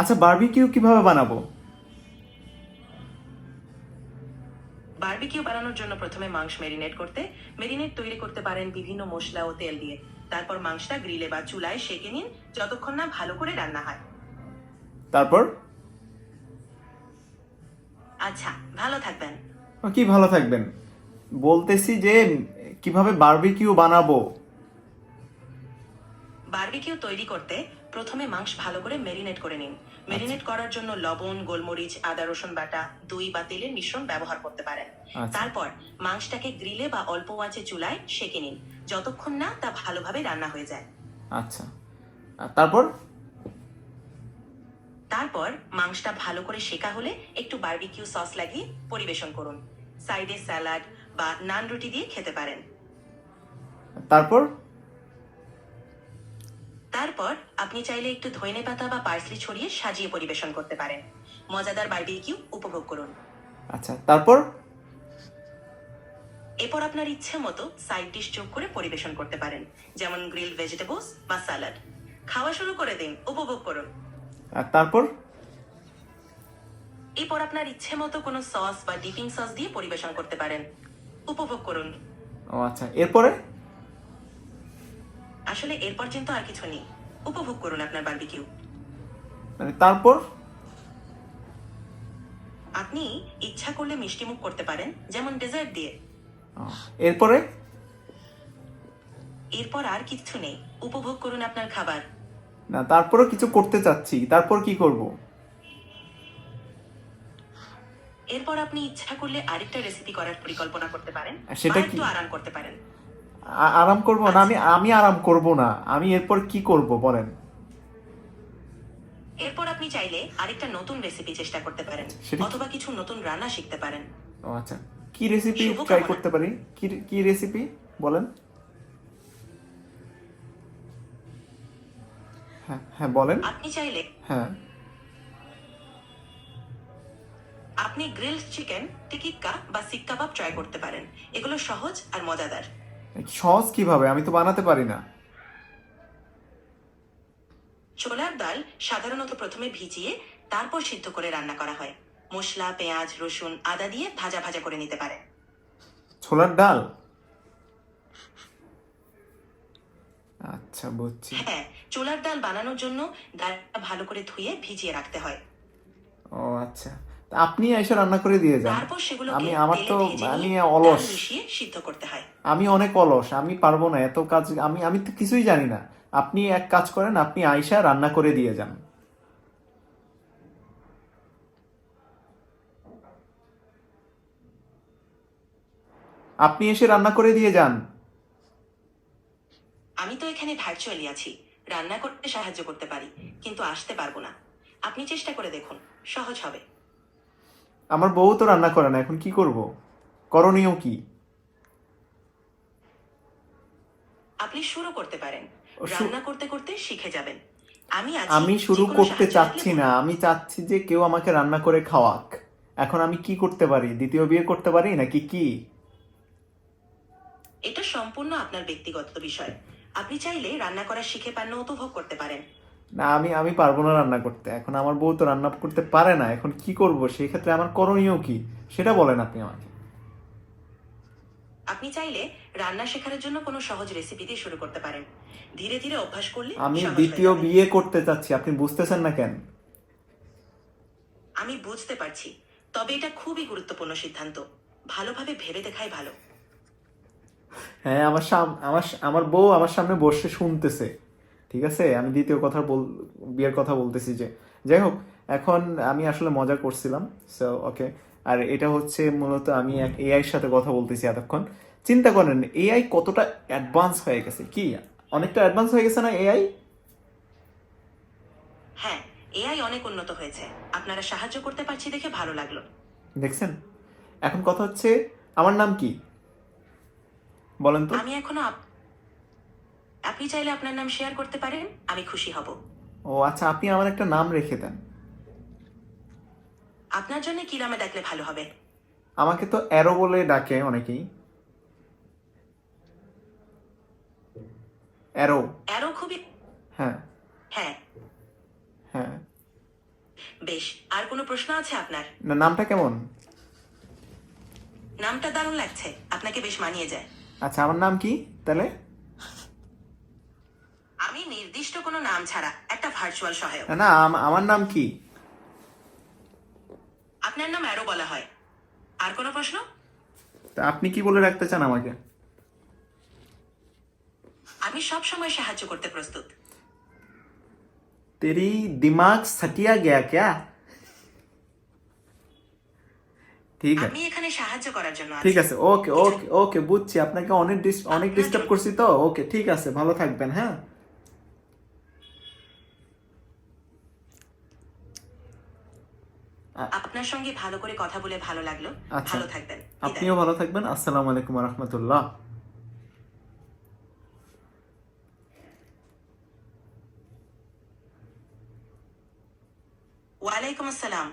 আচ্ছা বারবিকিউ কীভাবে বানাবো? বারবিকিউ বানানোর জন্য প্রথমে মাংস মেরিনেট করতে মেরিনেট তৈরি করতে পারেন বিভিন্ন মশলা ও তেল দিয়ে। তারপর মাংসটা গ্রিলে বা চুলায় সেকে নিন যতক্ষণ না ভালো করে রান্না হয়। তারপর? আচ্ছা ভালো থাকবেন। কি ভালো থাকবেন? বলতেছি যে কীভাবে বারবিকিউ বানাবো? বারবিকিউ তৈরি করতে প্রথমে মাংস ভালো করে মেরিনেট করে নিন। মেরিনেট করার জন্য লবণ গোলমরিচ আদা রসুন বাটা দই বা তেলের মিশ্রণ ব্যবহার করতে পারেন। আচ্ছা। তারপর মাংসটাকে গ্রিলে বা অল্প আঁচে চুলায় সেকে নিন। যতক্ষণ না তা ভালোভাবে রান্না হয়ে যায়। আচ্ছা। তারপর? তারপর মাংসটা ভালো করে শেখা হলে একটু বারবিকিউ সস লাগিয়ে পরিবেশন করুন। সাইডে স্যালাড বা নান রুটি দিয়ে খেতে পারেন। তারপর? তারপর আপনি চাইলে একটু ধনে পাতা বা পার্সলি ছড়িয়ে সাজিয়ে পরিবেশন করতে পারেন। মজাদার বারবিকিউ উপভোগ করুন। আচ্ছা তারপর? এরপর আপনার ইচ্ছে মতো সাইড ডিশ যোগ করে পরিবেশন করতে পারেন যেমন গ্রিল ভেজিটেবলস বা স্যালাড খাওয়া শুরু করে দিন উপভোগ করুন। আর তারপর? এরপর আপনার ইচ্ছে মতো কোনো সস বা ডিপিং সস দিয়ে পরিবেশন করতে পারেন। উপভোগ করুন। ও আচ্ছা এরপরে? আসলে এরপর কিন্তু আর কিছু নেই। উপভোগ করুন আপনার বারবিকিউ মানে তারপর? আপনি ইচ্ছা করলে মিষ্টিমুখ করতে পারেন যেমন ডেজার্ট দিয়ে। এরপরে? এরপর আর কিছু নেই। উপভোগ করুন আপনার খাবার। না তারপরও কিছু করতে চাচ্ছি। তারপর কি করব? এরপর আপনি ইচ্ছা করলে আরেকটা রেসিপি করার পরিকল্পনা করতে পারেন সেটা? একটু আরাম করতে পারেন। আরাম করব না? আমি আমি আরাম করব না। আমি এরপর কি করব বলেন। এরপর আপনি চাইলে আরেকটা নতুন রেসিপি চেষ্টা করতে পারেন অথবা কিছু নতুন রান্না শিখতে পারেন। ও আচ্ছা। কি রেসিপি ট্রাই করতে পারি? কি কি রেসিপি বলেন। হ্যাঁ হ্যাঁ বলেন। আপনি চাইলে হ্যাঁ। আপনি গ্রিল চিকেন টিকিক্কা বা সিক কাবাব ট্রাই করতে পারেন। এগুলো সহজ আর মজাদার। সহজ কীভাবে? আমি তো বানাতে পারি না। ছোলার ডাল সাধারণত প্রথমে ভিজিয়ে তারপর সিদ্ধ করে রান্না করা হয়। মশলা পেঁয়াজ রসুন আদা দিয়ে ভাজা ভাজা করে নিতে পারে। ছোলার ডাল? আচ্ছা বুঝছি। হ্যাঁ ছোলার ডাল বানানোর জন্য ডালটা ভালো করে ধুয়ে ভিজিয়ে রাখতে হয়। ও আচ্ছা। আপনি এসে রান্না করে দিয়ে যান। আমি আমার তো আমি অলস। সিদ্ধ করতে হয়। আমি অনেক অলস আমি পারব না এত কাজ আমি আমি তো কিছুই জানি না। আপনি এক কাজ করেন আপনি আয়সা রান্না করে দিয়ে যান। আপনি এসে রান্না করে দিয়ে যান। আমি তো এখানে ভার্চুয়ালি আছি। রান্না করতে সাহায্য করতে পারি কিন্তু আসতে পারব না। আপনি চেষ্টা করে দেখুন সহজ হবে। আমার বউ তো রান্না করে না এখন কি করব? করণীয় কি? আপনি শুরু করতে পারেন। রান্না করতে করতে শিখে যাবেন। আমি আমি শুরু করতে চাচ্ছি না। আমি চাচ্ছি যে কেউ আমাকে রান্না করে খাওয়াক। এখন আমি কি করতে পারি? দ্বিতীয় বিয়ে করতে পারি নাকি কি? এটা সম্পূর্ণ আপনার ব্যক্তিগত বিষয়। আপনি চাইলে রান্না করা শিখে পান্ন উপভোগ করতে পারেন। না আমি আমি পারব না রান্না করতে। এখন আমার বউ তো রান্না করতে পারে না এখন কি করব? সেই ক্ষেত্রে আমার করণীয় কি? সেটা বলেন আপনি আমাকে। আপনি চাইলে রান্না শেখার জন্য কোনো সহজ রেসিপি দিয়ে শুরু করতে পারেন। ধীরে ধীরে অভ্যাস করলে আমি দ্বিতীয় বিয়ে করতে চাচ্ছি আপনি বুঝতেছেন না কেন? আমি বুঝতে পারছি তবে এটা খুবই গুরুত্বপূর্ণ সিদ্ধান্ত। ভালোভাবে ভেবে দেখাই ভালো। হ্যাঁ আমার সাম আমার আমার বউ আমার সামনে বসে শুনতেছে। ঠিক আছে? আমি দ্বিতীয় কথা বল বিয়ের কথা বলতেছি যে যাই হোক এখন আমি আসলে মজা করছিলাম সো ওকে আর এটা হচ্ছে মূলত আমি এক এআই সাথে কথা বলতেছি এতক্ষণ। চিন্তা করেন এআই কতটা অ্যাডভান্স হয়ে গেছে? কি অনেকটা অ্যাডভান্স হয়ে গেছে না এআই হ্যাঁ এআই অনেক উন্নত হয়েছে। আপনারা সাহায্য করতে পারছি দেখে ভালো লাগল। দেখছেন? এখন কথা হচ্ছে আমার নাম কি? বলেন তো। আমি এখনও আপনি চাইলে আপনার নাম শেয়ার করতে পারেন আমি খুশি হব। ও আচ্ছা আপনি আমার একটা নাম রেখে দেন। আপনার জন্য কি নামে ডাকলে ভালো হবে? আমাকে তো অ্যারো বলে ডাকে অনেকেই। অ্যারো। অ্যারো খুবই হ্যাঁ। হ্যাঁ। হ্যাঁ। বেশ আর কোনো প্রশ্ন আছে আপনার? না নামটা কেমন? নামটা দারুণ লাগছে আপনাকে বেশ মানিয়ে যায়। আচ্ছা আমার নাম কি তাহলে? নির্দিষ্ট কোনো নাম ছাড়া একটা ভার্চুয়াল সহায়ক। না আমার নাম কি? আপনার নাম অ্যারো বলা হয়। আর কোনো প্রশ্ন? তা আপনি কি বলে রাখতে চান আমাকে? আমি সব সময় সাহায্য করতে প্রস্তুত। তেরি দিমাগ সটিয়া গয়া ক্যা? ঠিক আছে। আমি এখানে সাহায্য করার জন্য আছি। ঠিক আছে ওকে ওকে ওকে বুঝছি। আপনাকে অনেক অনেক ডিস্টার্ব করছি তো। ওকে ঠিক আছে ভালো থাকবেন হ্যাঁ? আপনার সঙ্গে ভালো করে কথা বলে ভালো লাগল। আচ্ছা। ভালো থাকবেন। আপনিও ভালো থাকবেন। আসসালামু আলাইকুম রহমতুল্লাহ ওয়ালাইকুম আসসালাম।